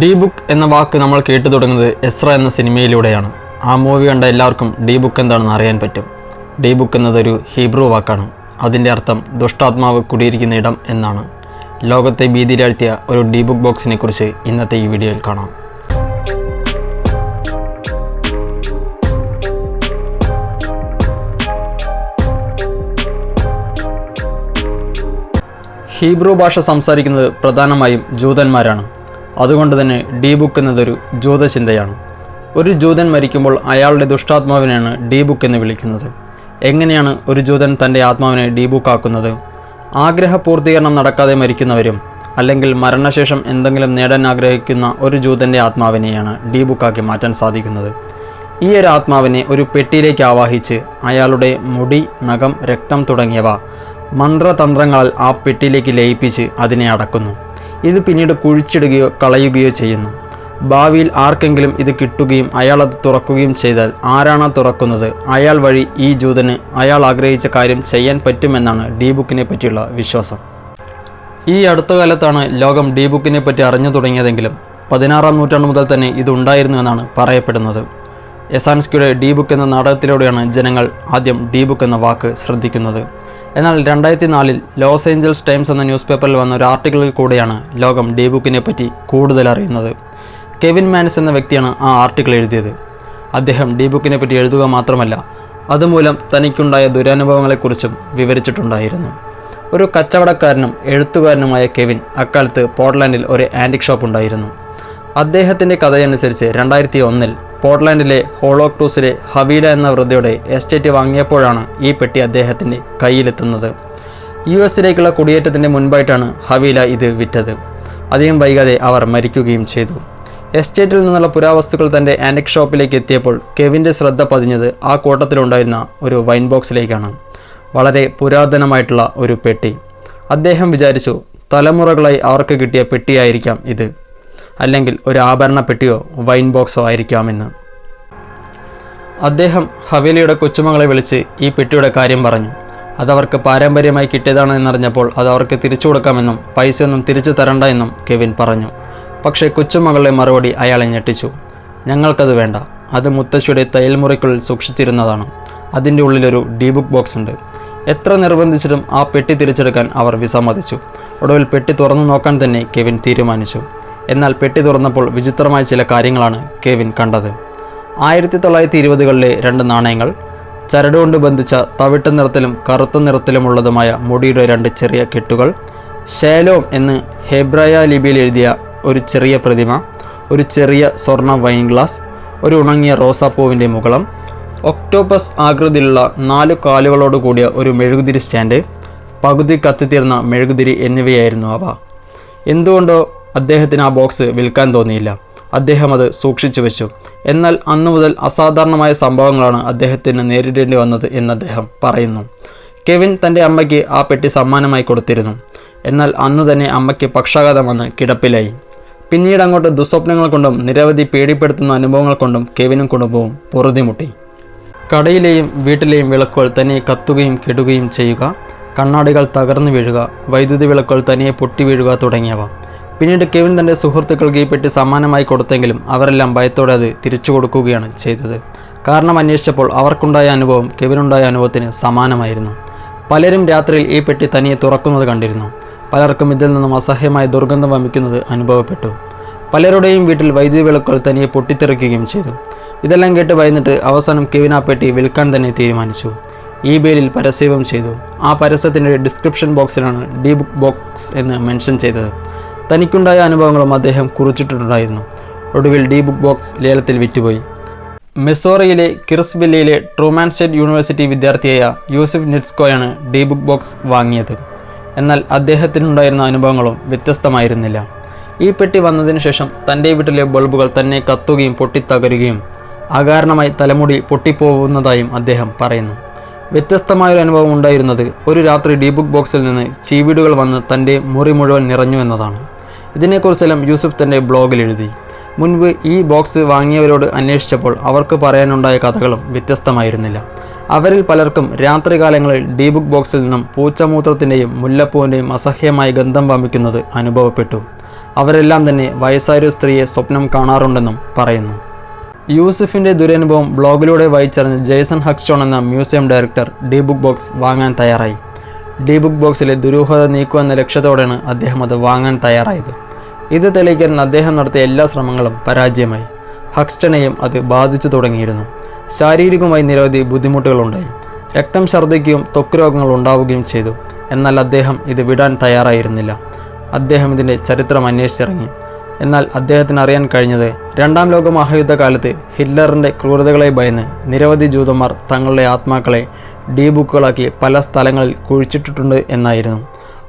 D book എന്ന വാക്ക് നമ്മൾ കേട്ടു തുടങ്ങുന്നത് എസ്ര എന്ന സിനിമയിലൂടെയാണ്. ആ മൂവി കണ്ട എല്ലാവർക്കും ഡി ബുക്ക് എന്താണെന്ന് അറിയാൻ പറ്റും. ഡി ബുക്ക് എന്നതൊരു ഹീബ്രു വാക്കാണ്. അതിന്റെ അർത്ഥം ദുഷ്ടാത്മാവ് കുടിയിരിക്കുന്ന ഇടം എന്നാണ്. ലോകത്തെ ഭീതിയിലാഴ്ത്തിയ ഒരു ഡി ബുക്ക് ബോക്സിനെ കുറിച്ച് ഇന്നത്തെ ഈ വീഡിയോയിൽ കാണാം. ഹീബ്രു ഭാഷ സംസാരിക്കുന്നത് പ്രധാനമായും ജൂതന്മാരാണ്. അതുകൊണ്ട് തന്നെ ഡി ബുക്ക് എന്നതൊരു ജൂതചിന്തയാണ് ഒരു ജൂതൻ മരിക്കുമ്പോൾ അയാളുടെ ദുഷ്ടാത്മാവിനെയാണ് ഡി ബുക്ക് എന്ന് വിളിക്കുന്നത്. എങ്ങനെയാണ് ഒരു ജൂതൻ തന്റെ ആത്മാവിനെ ഡി ബുക്ക് ആക്കുന്നത് ആഗ്രഹ പൂർത്തീകരണം നടക്കാതെ മരിക്കുന്നവരും അല്ലെങ്കിൽ മരണശേഷം എന്തെങ്കിലും നേടാൻ ആഗ്രഹിക്കുന്ന ഒരു ജൂതന്റെ ആത്മാവിനെയാണ് ബുക്കാക്കി മാറ്റാൻ സാധിക്കുന്നത്. ഈ ഒരു ആത്മാവിനെ ഒരു പെട്ടിയിലേക്ക് ആവാഹിച്ച് അയാളുടെ മുടി നഖം രക്തം തുടങ്ങിയവ മന്ത്രതന്ത്രങ്ങളാൽ ആ പെട്ടിയിലേക്ക് ലയിപ്പിച്ച് അതിനെ അടക്കുന്നു. ഇത് പിന്നീട് കുഴിച്ചിടുകയോ കളയുകയോ ചെയ്യുന്നു. ഭാവിയിൽ ആർക്കെങ്കിലും ഇത് കിട്ടുകയും അയാൾ അത് തുറക്കുകയും ചെയ്താൽ ആരാണോ തുറക്കുന്നത് അയാൾ വഴി ഈ ജൂതന് അയാൾ ആഗ്രഹിച്ച കാര്യം ചെയ്യാൻ പറ്റുമെന്നാണ് ഡി ബുക്കിനെ പറ്റിയുള്ള വിശ്വാസം. ഈ അടുത്ത കാലത്താണ് ലോകം ഡി ബുക്കിനെ പറ്റി അറിഞ്ഞു തുടങ്ങിയതെങ്കിലും പതിനാറാം നൂറ്റാണ്ട് മുതൽ തന്നെ ഇതുണ്ടായിരുന്നു എന്നാണ് പറയപ്പെടുന്നത്. എസാൻസ്കിയുടെ ഡി ബുക്ക് എന്ന നാടകത്തിലൂടെയാണ് ജനങ്ങൾ ആദ്യം ഡി ബുക്ക് എന്ന വാക്ക് ശ്രദ്ധിക്കുന്നത്. എന്നാൽ രണ്ടായിരത്തി നാലിൽ ലോസ് ഏഞ്ചൽസ് ടൈംസ് എന്ന ന്യൂസ് പേപ്പറിൽ വന്ന ഒരു ആർട്ടിക്കിളിൽ കൂടെയാണ് ലോകം ഡി ബുക്കിനെ പറ്റി കൂടുതൽ അറിയുന്നത്. കെവിൻ മാനസ് എന്ന വ്യക്തിയാണ് ആ ആർട്ടിക്കിൾ എഴുതിയത്. അദ്ദേഹം ഡി ബുക്കിനെ പറ്റി എഴുതുക മാത്രമല്ല അതുമൂലം തനിക്കുണ്ടായ ദുരനുഭവങ്ങളെക്കുറിച്ചും വിവരിച്ചിട്ടുണ്ടായിരുന്നു. ഒരു കച്ചവടക്കാരനും എഴുത്തുകാരനുമായ കെവിൻ അക്കാലത്ത് പോർട്ട്ലാൻഡിൽ ഒരു ആന്റിക് ഷോപ്പ് ഉണ്ടായിരുന്നു. അദ്ദേഹത്തിന്റെ കഥയനുസരിച്ച് രണ്ടായിരത്തി ഒന്നിൽ പോർട്ട്ലാൻഡിലെ ഹോളോക്ടൂസിലെ ഹവീല എന്ന വൃദ്ധയുടെ എസ്റ്റേറ്റ് വാങ്ങിയപ്പോഴാണ് ഈ പെട്ടി അദ്ദേഹത്തിന്റെ കയ്യിലെത്തുന്നത്. യു എസിലേക്കുള്ള കുടിയേറ്റത്തിന്റെ മുൻപായിട്ടാണ് ഹവീല ഇത് വിറ്റത്. അധികം വൈകാതെ അവർ മരിക്കുകയും ചെയ്തു. എസ്റ്റേറ്റിൽ നിന്നുള്ള പുരാവസ്തുക്കൾ തന്റെ ആന്റിക് ഷോപ്പിലേക്ക് എത്തിയപ്പോൾ കെവിന്റെ ശ്രദ്ധ പതിഞ്ഞത് ആ കൂട്ടത്തിലുണ്ടായിരുന്ന ഒരു വൈൻ ബോക്സിലേക്കാണ്. വളരെ പുരാതനമായിട്ടുള്ള ഒരു പെട്ടി. അദ്ദേഹം വിചാരിച്ചു തലമുറകളായി അവർക്ക് കിട്ടിയ പെട്ടിയായിരിക്കാം ഇത്. അല്ലെങ്കിൽ ഒരു ആഭരണ പെട്ടിയോ വൈൻ ബോക്സോ ആയിരിക്കാമെന്ന്. അദ്ദേഹം ഹവേലിയുടെ കൊച്ചുമകളെ വിളിച്ച് ഈ പെട്ടിയുടെ കാര്യം പറഞ്ഞു. അതവർക്ക് പാരമ്പര്യമായി കിട്ടിയതാണ് എന്നറിഞ്ഞപ്പോൾ അത് അവർക്ക് തിരിച്ചു കൊടുക്കാമെന്നും പൈസയൊന്നും തിരിച്ചു തരണ്ട എന്നും കെവിൻ പറഞ്ഞു. പക്ഷേ കൊച്ചുമകളുടെ മറുപടി അയാളെ ഞെട്ടിച്ചു. ഞങ്ങൾക്കത് വേണ്ട. അത് മുത്തശ്ശിയുടെ തയ്യൽമുറിക്കുള്ളിൽ സൂക്ഷിച്ചിരുന്നതാണ്. അതിന്റെ ഉള്ളിലൊരു ഡീ ബുക്ക് ബോക്സ് ഉണ്ട്. എത്ര നിർബന്ധിച്ചിട്ടും ആ പെട്ടി തിരിച്ചെടുക്കാൻ അവർ വിസമ്മതിച്ചു. ഒടുവിൽ പെട്ടി തുറന്നു നോക്കാൻ തന്നെ കെവിൻ തീരുമാനിച്ചു. എന്നാൽ പെട്ടി തുറന്നപ്പോൾ വിചിത്രമായ ചില കാര്യങ്ങളാണ് കെവിൻ കണ്ടത്. ആയിരത്തി തൊള്ളായിരത്തി ഇരുപതുകളിലെ രണ്ട് നാണയങ്ങൾ ചരടുകൊണ്ട് ബന്ധിച്ച തവിട്ട് നിറത്തിലും കറുത്ത നിറത്തിലുമുള്ളതുമായ മുടിയുടെ രണ്ട് ചെറിയ കെട്ടുകൾ ഷേലോം എന്ന് ഹെബ്രായ ലിപിയിൽ എഴുതിയ ഒരു ചെറിയ പ്രതിമ ഒരു ചെറിയ സ്വർണ വൈൻ ഗ്ലാസ് ഒരു ഉണങ്ങിയ റോസാപ്പൂവിന്റെ മുകളം ഒക്ടോപ്പസ് ആകൃതിയിലുള്ള നാല് കാലുകളോട് കൂടിയ ഒരു മെഴുകുതിരി സ്റ്റാൻഡ് പകുതി കത്തിത്തീർന്ന മെഴുകുതിരി എന്നിവയായിരുന്നു അവ. എന്തുകൊണ്ടോ അദ്ദേഹത്തിന് ആ ബോക്സ് വിൽക്കാൻ തോന്നിയില്ല. അദ്ദേഹം അത് സൂക്ഷിച്ചു വെച്ചു. എന്നാൽ അന്നു മുതൽ അസാധാരണമായ സംഭവങ്ങളാണ് അദ്ദേഹത്തിന് നേരിടേണ്ടി വന്നത് എന്ന് അദ്ദേഹം പറയുന്നു. കെവിൻ തന്റെ അമ്മയ്ക്ക് ആ പെട്ടി സമ്മാനമായി കൊടുത്തിരുന്നു. എന്നാൽ അന്ന് തന്നെ അമ്മയ്ക്ക് പക്ഷാഘാതം വന്ന് കിടപ്പിലായി. പിന്നീട് അങ്ങോട്ട് ദുസ്വപ്നങ്ങൾ കൊണ്ടും നിരവധി പേടിപ്പെടുത്തുന്ന അനുഭവങ്ങൾ കൊണ്ടും കെവിനും കുടുംബവും പൊറുതിമുട്ടി. കടയിലെയും വീട്ടിലെയും വിളക്കുകൾ തനിയെ കത്തുകയും കെടുകയും ചെയ്യുക കണ്ണാടികൾ തകർന്നു വീഴുക വൈദ്യുതി വിളക്കുകൾ തനിയെ പൊട്ടി വീഴുക തുടങ്ങിയവ. പിന്നീട് കെവിൻ തന്റെ സുഹൃത്തുക്കൾക്ക് ഈ പെട്ടി സമ്മാനമായി കൊടുത്തെങ്കിലും അവരെല്ലാം ഭയത്തോടെ അത് തിരിച്ചു കൊടുക്കുകയാണ് ചെയ്തത്. കാരണം അന്വേഷിച്ചപ്പോൾ അവർക്കുണ്ടായ അനുഭവം കെവിനുണ്ടായ അനുഭവത്തിന് സമാനമായിരുന്നു. പലരും രാത്രിയിൽ ഈ പെട്ടി തനിയെ തുറക്കുന്നത് കണ്ടിരുന്നു. പലർക്കും ഇതിൽ നിന്നും അസഹ്യമായ ദുർഗന്ധം വമിക്കുന്നത് അനുഭവപ്പെട്ടു. പലരുടെയും വീട്ടിൽ വൈദ്യുതി വിളക്കുകൾ തനിയെ പൊട്ടിത്തെറിക്കുകയും ചെയ്തു. ഇതെല്ലാം കേട്ട് ഭയന്നിട്ട് അവസാനം കെവിൻ ആ പെട്ടി വിൽക്കാൻ തന്നെ തീരുമാനിച്ചു. ഈ ബേലിൽ പരസ്യവും ചെയ്തു. ആ പരസ്യത്തിന്റെ ഡിസ്ക്രിപ്ഷൻ ബോക്സിലാണ് ഡി ബുക്ക് ബോക്സ് എന്ന് മെൻഷൻ ചെയ്തത്. തനിക്കുണ്ടായ അനുഭവങ്ങളും അദ്ദേഹം കുറിച്ചിട്ടുണ്ടായിരുന്നു. ഒടുവിൽ ഡി ബുക്ക് ബോക്സ് ലേലത്തിൽ വിറ്റുപോയി. മിസോറിയിലെ കിർസ്ബില്ലയിലെ ട്രൂമാൻ സ്റ്റേറ്റ് യൂണിവേഴ്സിറ്റി വിദ്യാർത്ഥിയായ യൂസഫ് നിറ്റ്സ്കോയാണ് ഡി ബുക്ക് ബോക്സ് വാങ്ങിയത്. എന്നാൽ അദ്ദേഹത്തിനുണ്ടായിരുന്ന അനുഭവങ്ങളും വ്യത്യസ്തമായിരുന്നില്ല. ഈ പെട്ടി വന്നതിന് ശേഷം തന്റെ വീട്ടിലെ ബൾബുകൾ തന്നെ കത്തുകയും പൊട്ടിത്തകരുകയും അകാരണമായി തലമുടി പൊട്ടിപ്പോകുന്നതായും അദ്ദേഹം പറയുന്നു. വ്യത്യസ്തമായൊരു അനുഭവം ഉണ്ടായിരുന്നത് ഒരു രാത്രി ഡി ബുക്ക് ബോക്സിൽ നിന്ന് ചീവീടുകൾ വന്ന് തന്റെ മുറി മുഴുവൻ നിറഞ്ഞു എന്നതാണ്. ഇതിനെക്കുറിച്ചെല്ലാം യൂസുഫ് തന്റെ ബ്ലോഗിൽ എഴുതി. മുൻപ് ഈ ബോക്സ് വാങ്ങിയവരോട് അന്വേഷിച്ചപ്പോൾ അവർക്ക് പറയാനുണ്ടായ കഥകളും വ്യത്യസ്തമായിരുന്നില്ല. അവരിൽ പലർക്കും രാത്രികാലങ്ങളിൽ ഡി ബുക്ക് ബോക്സിൽ നിന്നും പൂച്ചമൂത്രത്തിന്റെയും മുല്ലപ്പൂവിന്റെയും അസഹ്യമായ ഗന്ധം വമിക്കുന്നത് അനുഭവപ്പെട്ടു. അവരെല്ലാം തന്നെ വയസ്സായൊരു സ്ത്രീയെ സ്വപ്നം കാണാറുണ്ടെന്നും പറയുന്നു. യൂസഫിന്റെ ദുരനുഭവം ബ്ലോഗിലൂടെ വായിച്ചറിഞ്ഞ് ജേസൺ ഹക്സ്റ്റോൺ എന്ന museum director dybbuk box വാങ്ങാൻ തയ്യാറായി. ഡി ബുക്ക് ബോക്സിലെ ദുരൂഹത നീക്കുമെന്ന ലക്ഷ്യത്തോടെയാണ് അദ്ദേഹം അത് വാങ്ങാൻ തയ്യാറായത്. ഇത് തെളിയിക്കാൻ അദ്ദേഹം നടത്തിയ എല്ലാ ശ്രമങ്ങളും പരാജയമായി. ഹക്സ്റ്റണെയും അത് ബാധിച്ചു തുടങ്ങിയിരുന്നു. ശാരീരികമായി നിരവധി ബുദ്ധിമുട്ടുകളുണ്ടായി. രക്തം ഛർദ്ദിക്കുകയും ത്വക്ക് രോഗങ്ങൾ ഉണ്ടാവുകയും ചെയ്തു. എന്നാൽ അദ്ദേഹം ഇത് വിടാൻ തയ്യാറായിരുന്നില്ല. അദ്ദേഹം ഇതിന്റെ ചരിത്രം അന്വേഷിച്ചിറങ്ങി. എന്നാൽ അദ്ദേഹത്തിന് അറിയാൻ കഴിഞ്ഞത് രണ്ടാം ലോക മഹായുദ്ധകാലത്ത് ഹിറ്റ്ലറിന്റെ ക്രൂരതകളെ ഭയന്ന് നിരവധി ജൂതന്മാർ തങ്ങളുടെ ആത്മാക്കളെ ഡി ബുക്കുകളാക്കി പല സ്ഥലങ്ങളിൽ കുഴിച്ചിട്ടിട്ടുണ്ട് എന്നായിരുന്നു.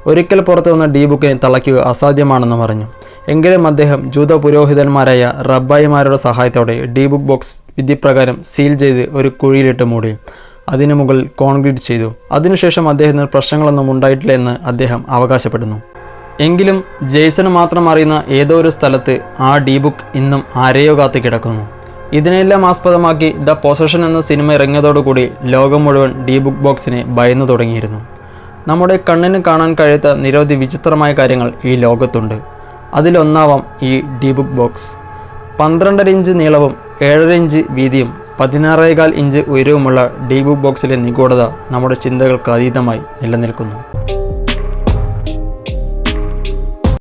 ഒരിക്കൽ പുറത്തു വന്ന ഡി ബുക്കിനെ തളയ്ക്കുക അസാധ്യമാണെന്ന് പറഞ്ഞു എങ്കിലും അദ്ദേഹം ജൂത പുരോഹിതന്മാരായ റബ്ബായിമാരുടെ സഹായത്തോടെ ഡി ബുക്ക് ബോക്സ് വിധിപ്രകാരം സീൽ ചെയ്ത് ഒരു കുഴിയിലിട്ട് മൂടി. അതിനു മുകളിൽ കോൺക്രീറ്റ് ചെയ്തു. അതിനുശേഷം അദ്ദേഹത്തിന് പ്രശ്നങ്ങളൊന്നും ഉണ്ടായിട്ടില്ല എന്ന് അദ്ദേഹം അവകാശപ്പെടുന്നു. എങ്കിലും ജെയ്സന് മാത്രം അറിയുന്ന ഏതോ ഒരു സ്ഥലത്ത് ആ ഡി ബുക്ക് ഇന്നും ആരെയോ കാത്ത് കിടക്കുന്നു. ഇതിനെല്ലാം ആസ്പദമാക്കി ദ പൊസഷൻ എന്ന സിനിമ ഇറങ്ങിയതോടുകൂടി ലോകം മുഴുവൻ ഡി ബുക്ക് ബോക്സിനെ ഭയന്നു തുടങ്ങിയിരുന്നു. നമ്മുടെ കണ്ണിന് കാണാൻ കഴിയാത്ത നിരവധി വിചിത്രമായ കാര്യങ്ങൾ ഈ ലോകത്തുണ്ട്. അതിലൊന്നാവാം ഈ ഡി ബുക്ക് ബോക്സ് പന്ത്രണ്ടര ഇഞ്ച് നീളവും ഏഴര ഇഞ്ച് വീതിയും പതിനാറേകാൽ ഇഞ്ച് ഉയരവുമുള്ള ഡി ബുക്ക് ബോക്സിലെ നിഗൂഢത നമ്മുടെ ചിന്തകൾക്ക് അതീതമായി നിലനിൽക്കുന്നു.